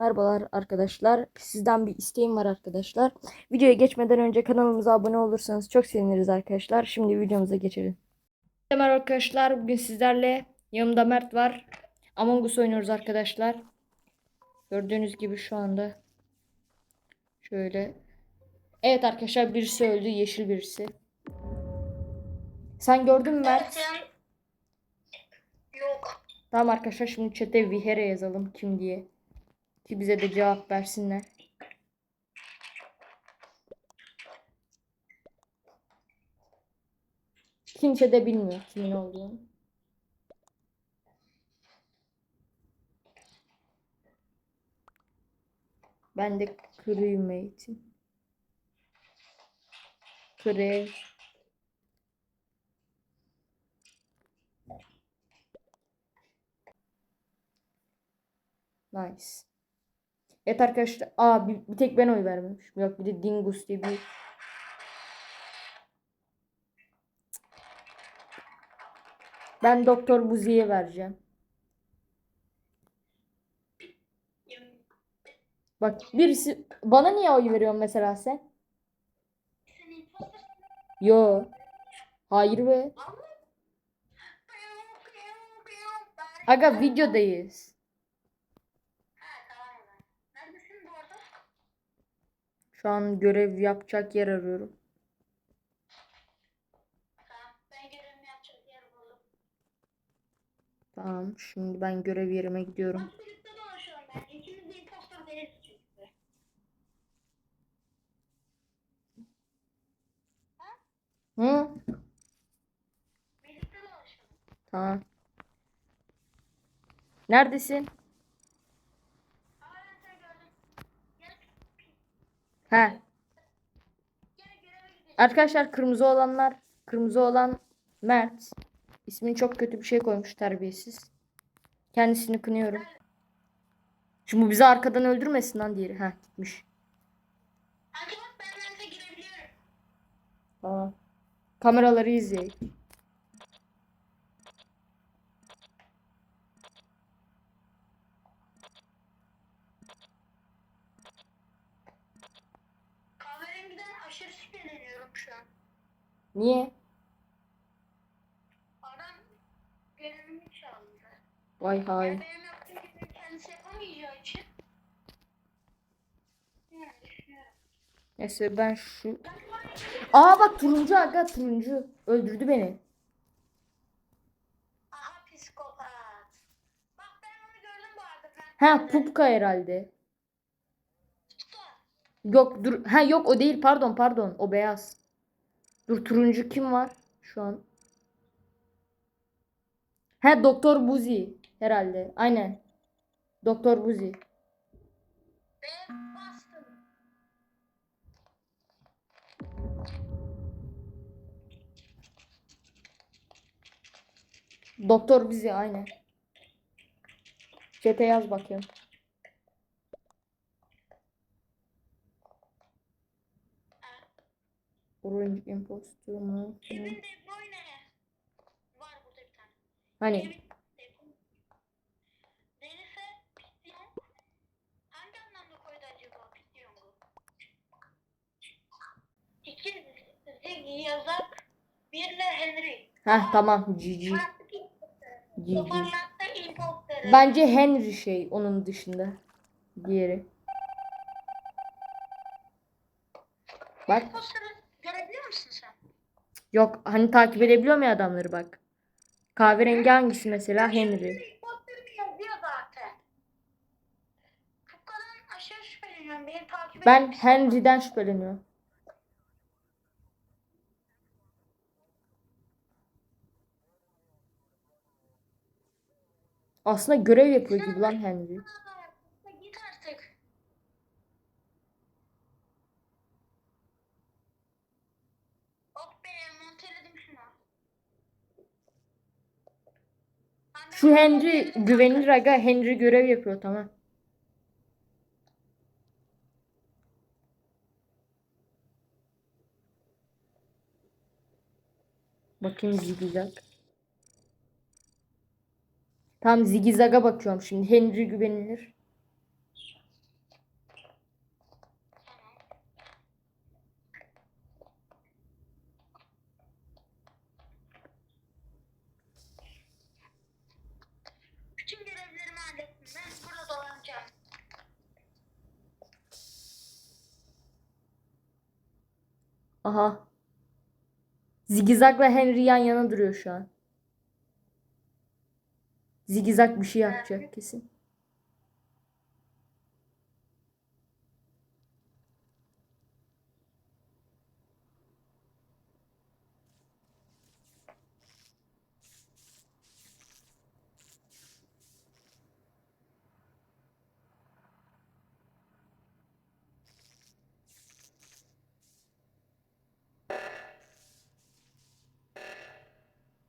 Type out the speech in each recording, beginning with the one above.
Merhabalar arkadaşlar. Sizden bir isteğim var arkadaşlar. Videoya geçmeden önce kanalımıza abone olursanız çok seviniriz arkadaşlar. Şimdi videomuza geçelim. Merhaba arkadaşlar. Bugün sizlerle yanımda Mert var. Among Us oynuyoruz arkadaşlar. Gördüğünüz gibi şu anda şöyle. Evet arkadaşlar birisi öldü. Yeşil birisi. Sen gördün mü Mert? Yok. Tamam arkadaşlar şimdi chat'e Vihere yazalım kim diye. Ki bize de cevap versinler. Kimse de bilmiyor kimin olduğunu. Ben de crewmate'im. Crew. Nice. Evet arkadaşlar. Aa bir, bir tek ben oy vermemişim. Yok bir de Dingus diye bir Ben Doktor Buzi'ye vereceğim. Bak birisi bana niye oy veriyorsun mesela sen? Yo. Hayır be. Aga videodayız. Neredesin bu arada? Şu an görev yapacak yer arıyorum. Tamam. Şimdi ben görev yerime gidiyorum. Hı? Tamam. Neredesin? Aa ben seni gördüm. Gel, He. Arkadaşlar kırmızı olanlar, kırmızı olan Mert. İsmini çok kötü bir şey koymuş terbiyesiz. Kendisini kınıyorum. Şimdi bizi arkadan öldürmesin lan diğeri. Heh gitmiş. Tamam. Kameraları izleyin. Kahverengiden aşırı şüpheleniyorum şu an. Niye? Adam görevimi çaldı. Vay hay. Yani benim yaptığım gibi kendisi yapamayacağı için. Yani düşünüyorum. Neyse ben şu... Aa bak turuncu aga turuncu. Öldürdü beni. Aha psikopat. Bak ben onu gördüm bu arada. Ben Ha Pupka herhalde. Yok dur. Ha yok o değil pardon pardon. O beyaz. Dur turuncu kim var şu an? Ha Doktor Buzi herhalde. Aynen. Doktor Buzi. Ve bastım. Doktor Buzi aynen. Chat'e yaz bakayım. Orange impostor mu? Kevin De Bruyne. Var burada bir tane. Hani yazak. Henry. Heh tamam. Toparlatta imposter. Bence Henry şey onun dışında. Diğeri. Bak? Yok hani takip edebiliyor ya adamları bak. Kahverengi hangisi mesela Henry. Ben. Henry'den şüpheleniyorum. Aslında görev yapıyor gibi lan Henry. Aa, Git artık. Hop be monteledim şunu. Ben de Şu Henry güvenilir aga. Henry görev yapıyor tamam. Bakayım zigzag. Tam zigzaga bakıyorum şimdi. Henry güvenilir. Aha. Zigzag'la Henry yan yana duruyor şu an. Zigzag bir şey yapacak kesin.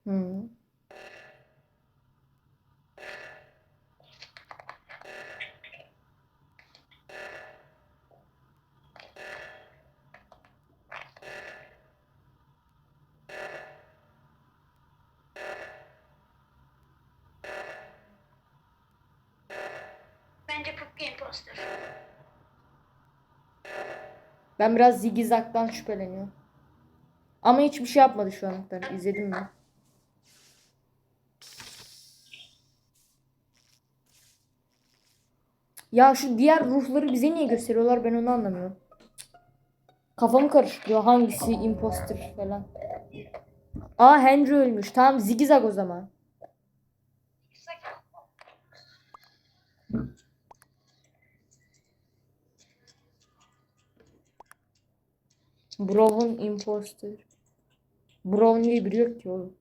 Hı. Bence Puppy Imposter. Ben biraz Zigzag'dan şüpheleniyorum. Ama hiçbir şey yapmadı şu ana kadar. İzledim mi? Ya şu diğer ruhları bize niye gösteriyorlar ben onu anlamıyorum. Kafamı karıştırıyor hangisi imposter falan. Aa Henry ölmüş. Tamam Zigzag o zaman. Brown imposter. Brown diye biri ki oğlum.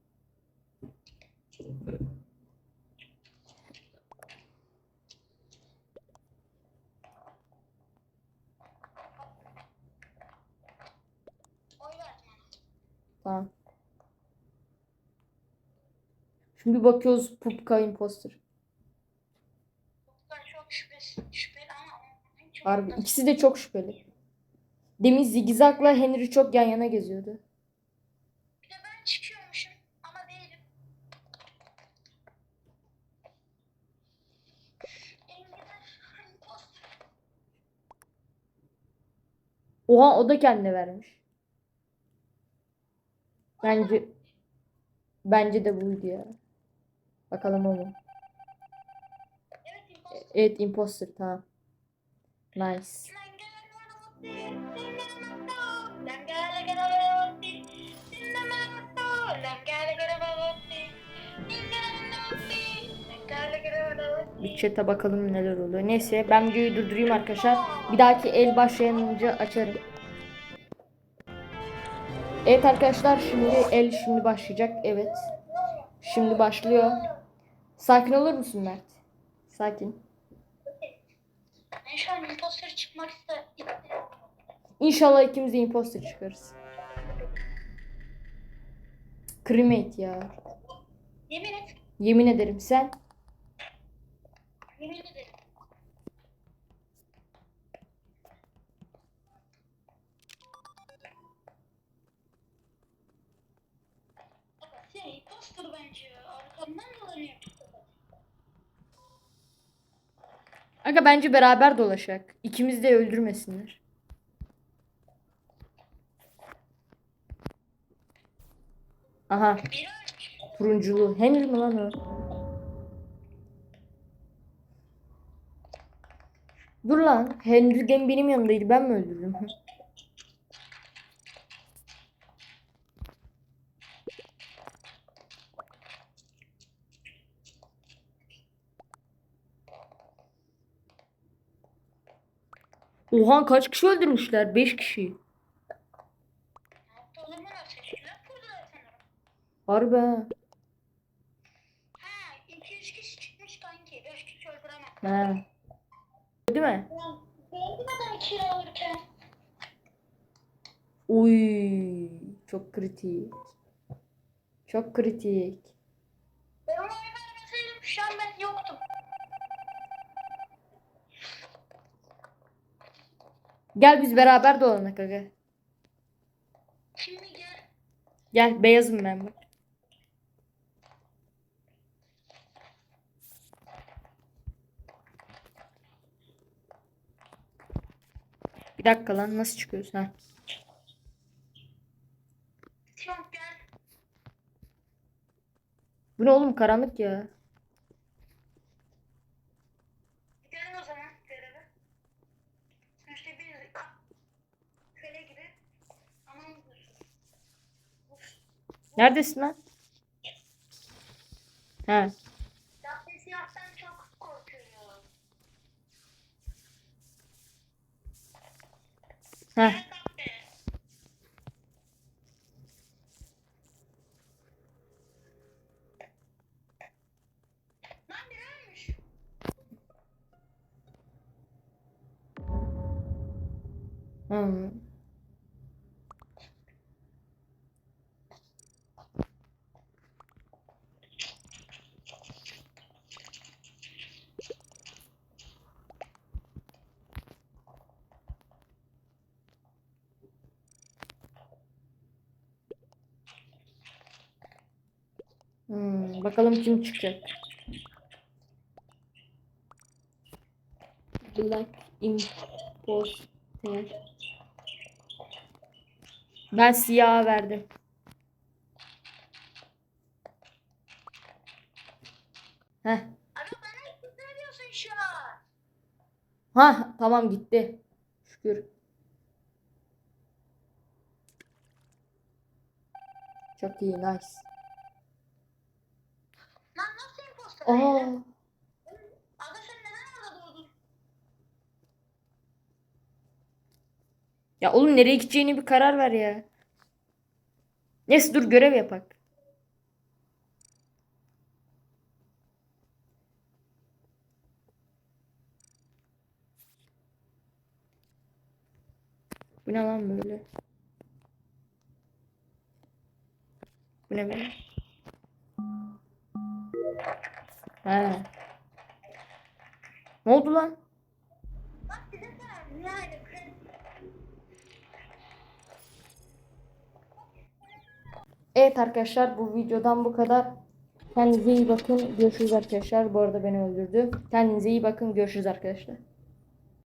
Tamam. Şimdi bakıyoruz Pupka imposter. Çok şüphesiz, şüpheli ama onun çok Harbi ikisi de çok şüpheli. Demin Zigzag'la Henry çok yan yana geziyordu. Bir de ben çıkıyormuşum ama değilim. Oha o da kendine vermiş. Bence bence de buydu ya. Bakalım o mu? Evet Imposter. Tamam. Nice. Bir chat'e bakalım neler oluyor. Neyse ben videoyu durdurayım arkadaşlar. Bir dahaki el başlayınca açarım. Evet arkadaşlar şimdi el şimdi başlayacak. Evet. Şimdi başlıyor. Sakin olur musun Mert? Sakin. Ben şu an imposter çıkmak istedim. İnşallah ikimiz de imposter çıkarız. Cremate ya. Yemin et. Yemin ederim sen. Yemin ederim. İmposter bence. Arkamdan dolanıyor. Aga bence beraber dolaşak. İkimiz de öldürmesinler. Aha turunculu. Henry mi lan o? Dur lan. Henry benim yanımdaydı. Ben mi öldürdüm? Oha kaç kişi öldürmüşler? 5 kişi. Harbi ha. Ha 2-3 kişi çıkmış kanki. 5 kişi öldüremem. Ha. Değil mi? Beğendin adam kira alırken. Uy, çok kritik. Çok kritik. Ben ona oy vermeseydim şu an ben yoktum. Gel biz beraber dolanak aga. Şimdi gel. Gel beyazım ben bak. Bir dakika lan nasıl çıkıyoruz ha? Bu ne oğlum karanlık ya. Gidelim o zaman göreve. Sonuçta biz köle gibi. Ama Neredesin lan? Korkuyorum. Ha. Ben sahte. Lan biri ölmüş. Hmm. Hmm, bakalım kim çıkacak. Black Imposter. Ben siyah verdim. Heh. Ha tamam gitti. Şükür. Çok iyi nice. Lan nasıl imposter? Aa, ya oğlum nereye gideceğini bir karar ver ya. Neyse dur görev yapak. Bu ne lan böyle? Bu ne böyle? He. Ne oldu lan? Bak bizim sana yani. Evet arkadaşlar bu videodan bu kadar. Kendinize iyi bakın. Görüşürüz arkadaşlar. Bu arada beni öldürdü. Kendinize iyi bakın. Görüşürüz arkadaşlar.